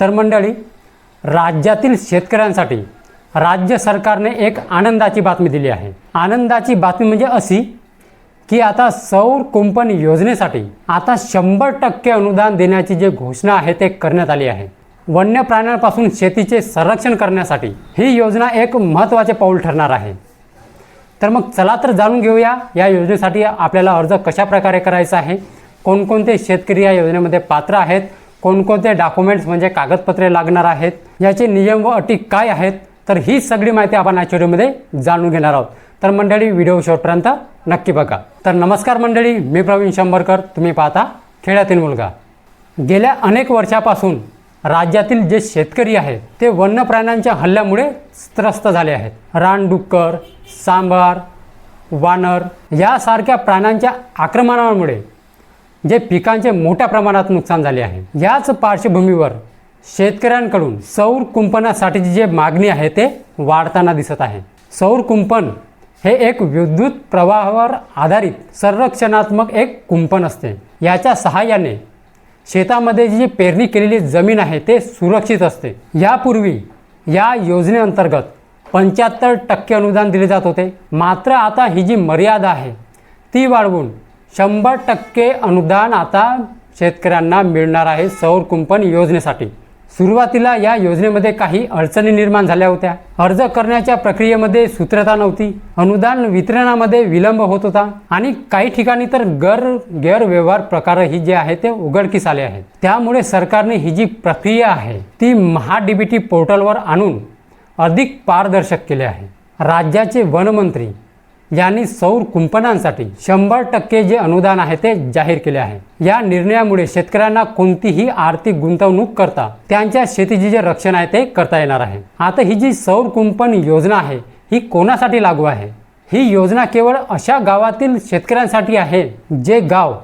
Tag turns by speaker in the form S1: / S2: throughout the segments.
S1: तर मंडळी राज्यातील शेतकऱ्यांसाठी राज्य सरकारने एक आनंदाची बातमी दिली आहे. आनंदाची बातमी म्हणजे अशी की आता सौर कुंपण योजनेसाठी आता शंभर टक्के अनुदान देण्याची जी घोषणा आहे ते करण्यात आली आहे. वन्य प्राण्यांपासून शेतीचे संरक्षण करण्यासाठी ही योजना एक महत्त्वाचे पाऊल ठरणार आहे. तर मग चला तर जाणून घेऊया या योजनेसाठी आपल्याला अर्ज कशा प्रकारे करायचा आहे कोणकोणते शेतकरी या योजनेमध्ये पात्र आहेत कोणकोणते डॉक्युमेंट्स म्हणजे कागदपत्रे लागणार आहेत याचे नियम व अटी काय आहेत तर ही सगळी माहिती आपण आजच्या व्हिडिओमध्ये जाणून घेणार आहोत. तर मंडळी व्हिडिओ शेवटपर्यंत नक्की बघा. तर नमस्कार मंडळी मी प्रवीण शंभरकर तुम्ही पाहता खेड्यातील मुलगा. गेल्या अनेक वर्षापासून राज्यातील जे शेतकरी आहेत ते वन्य प्राण्यांच्या हल्ल्यामुळे त्रस्त झाले आहेत. रानडुक्कर सांबार वानर यासारख्या प्राण्यांच्या आक्रमणामुळे जे पिकांचे मोठ्या प्रमाणात नुकसान झाले आहे. याच पार्श्वभूमीवर शेतकऱ्यांकडून सौर कुंपणासाठीची जे मागणी आहे ते वाढताना दिसत आहे. सौर कुंपण हे एक विद्युत प्रवाहावर आधारित संरक्षणात्मक एक कुंपण असते. याच्या सहाय्याने शेतामध्ये जी पेरणी केलेली जमीन आहे ते सुरक्षित असते. यापूर्वी या योजनेअंतर्गत पंच्याहत्तर टक्के अनुदान दिले जात होते. मात्र आता ही जी मर्यादा आहे ती वाढवून शंभर टक्के अनुदान आता शेतकऱ्यांना मिळणार आहे सौर कुंपण योजनेसाठी. सुरुवातीला या योजनेमध्ये काही अडचणी निर्माण झाल्या होत्या. अर्ज करण्याच्या प्रक्रियेमध्ये सूत्रता नव्हती. अनुदान वितरणामध्ये विलंब होत होता. आणि काही ठिकाणी तर गर गैरव्यवहार प्रकारही जे आहे ते उघडकीस आले आहेत. त्यामुळे सरकारने ही जी प्रक्रिया आहे ती महाडीबीटी पोर्टलवर आणून अधिक पारदर्शक केले आहे. राज्याचे वनमंत्री यांनी सौर कुंपणांसाठी शंभर टक्के जे अनुदान आहे ते जाहीर केले आहे. या निर्णयामुळे शेतकऱ्यांना कोणतीही आर्थिक गुंतवणूक करता त्यांच्या शेतीचे जे रक्षण आहे ते करता येणार आहे. आता ही जी सौर कुंपण योजना आहे ही कोणासाठी लागू आहे? ही योजना केवळ अशा गावातील शेतकऱ्यांसाठी आहे जे गाव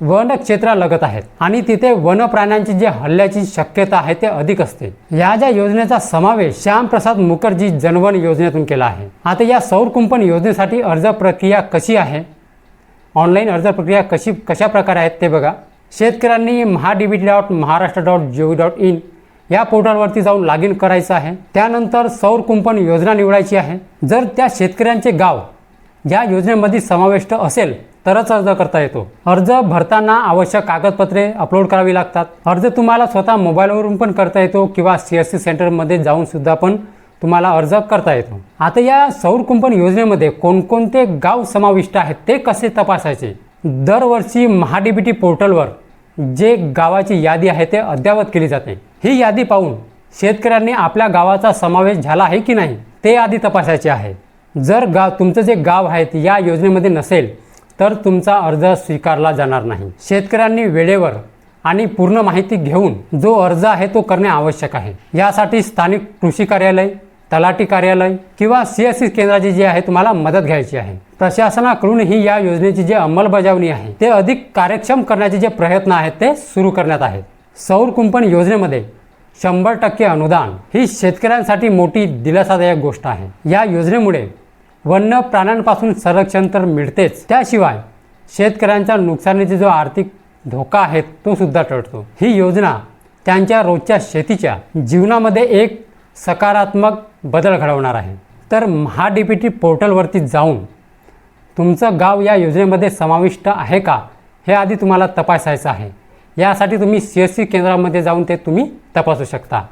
S1: वन क्षेत्रालगत आहेत. आणि तिथे वन प्राण्यांची जे हल्ल्याची शक्यता आहे ते अधिक असते. या ज्या योजनेचा समावेश श्यामप्रसाद मुखर्जी जनवन योजनेतून केला आहे. आता या सौर कुंपण योजनेसाठी अर्ज प्रक्रिया कशी आहे? ऑनलाईन अर्ज प्रक्रिया कशी कशा प्रकारे आहेत ते बघा. शेतकऱ्यांनी MahaDBT dot Maharashtra dot G dot in या पोर्टलवरती जाऊन लॉग इन करायचं आहे. त्यानंतर सौर कुंपण योजना निवडायची आहे. जर त्या शेतकऱ्यांचे गाव या योजनेमध्ये समाविष्ट असेल तरच अर्ज करता येतो. अर्ज भरताना आवश्यक कागदपत्रे अपलोड करावी लागतात. अर्ज तुम्हाला स्वतः मोबाईलवरून पण करता येतो किंवा सी एस सी सेंटरमध्ये जाऊन सुद्धा पण तुम्हाला अर्ज करता येतो. आता या सौर कुंपण योजनेमध्ये कोणकोणते गाव समाविष्ट आहेत ते कसे तपासायचे? दरवर्षी महाडीबीटी पोर्टलवर जे गावाची यादी आहे ते अद्ययावत केली जाते. ही यादी पाहून शेतकऱ्यांनी आपल्या गावाचा समावेश झाला आहे की नाही ते आधी तपासायचे आहे. जर गाव तुमचं जे गाव आहे या योजनेमध्ये नसेल तर तुमचा अर्ज स्वीकारला जाणार नाही. शेतकऱ्यांनी वेळेवर आणि पूर्ण माहिती घेऊन जो अर्ज आहे तो करणे आवश्यक आहे. यासाठी स्थानिक कृषी कार्यालय तलाठी कार्यालय किंवा सी एस सी केंद्राची जी आहे तुम्हाला मदत घ्यायची आहे. प्रशासनाकडूनही या योजनेची जी अंमलबजावणी आहे ते अधिक कार्यक्षम करण्याचे जे प्रयत्न आहेत ते सुरू करण्यात आहेत. सौर कुंपण योजनेमध्ये शंभर टक्के अनुदान ही शेतकऱ्यांसाठी मोठी दिलासादायक गोष्ट आहे. या योजनेमुळे वन्य प्राण्यांपासून संरक्षण तर मिळतेच. त्याशिवाय शेतकऱ्यांच्या नुकसानीचा जो आर्थिक धोका आहे तो सुद्धा टळतो. ही योजना त्यांच्या रोजच्या शेतीच्या जीवनामध्ये एक सकारात्मक बदल घडवणार आहे. तर महाडीपीटी पोर्टलवरती जाऊन तुमचं गाव या योजनेमध्ये समाविष्ट आहे का हे आधी तुम्हाला तपासायचं आहे. यासाठी तुम्ही सी एस सी केंद्रामध्ये जाऊन ते तुम्ही तपासू शकता.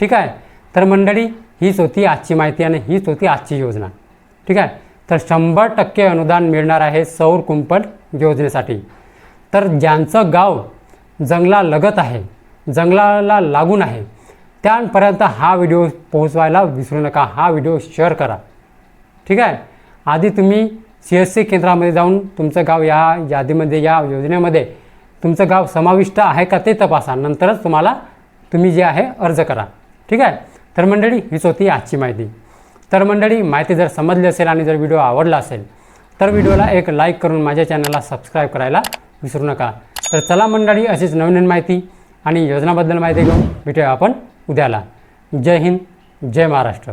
S1: ठीक आहे? तर मंडळी हीच होती आजची माहिती आणि हीच होती आजची योजना. ठीक आहे? तर शंभर टक्के अनुदान मिळणार आहे सौर कुंपण योजनेसाठी. तर ज्यांचं गाव जंगलालगत आहे जंगलाला लागून आहे त्यांपर्यंत हा व्हिडिओ पोहोचवायला विसरू नका. हा व्हिडिओ शेअर करा. ठीक आहे? आधी तुम्ही सी एस सी केंद्रामध्ये जाऊन तुमचं गाव या यादीमध्ये या योजनेमध्ये तुमचं गाव समाविष्ट आहे का ते तपासा. नंतरच तुम्हाला तुम्ही जे आहे अर्ज करा. ठीक आहे? तर मंडळी हीच होती आजची माहिती. तर मंडळी माहिती जर समजली असेल आणि जर व्हिडिओ आवडला असेल तर व्हिडिओला एक लाईक करून माझ्या चॅनलला सबस्क्राईब करायला विसरू नका. तर चला मंडळी अशीच नवीन माहिती आणि योजनाबद्दल माहिती घेऊन भेटूया आपण उद्याला. जय हिंद जय महाराष्ट्र.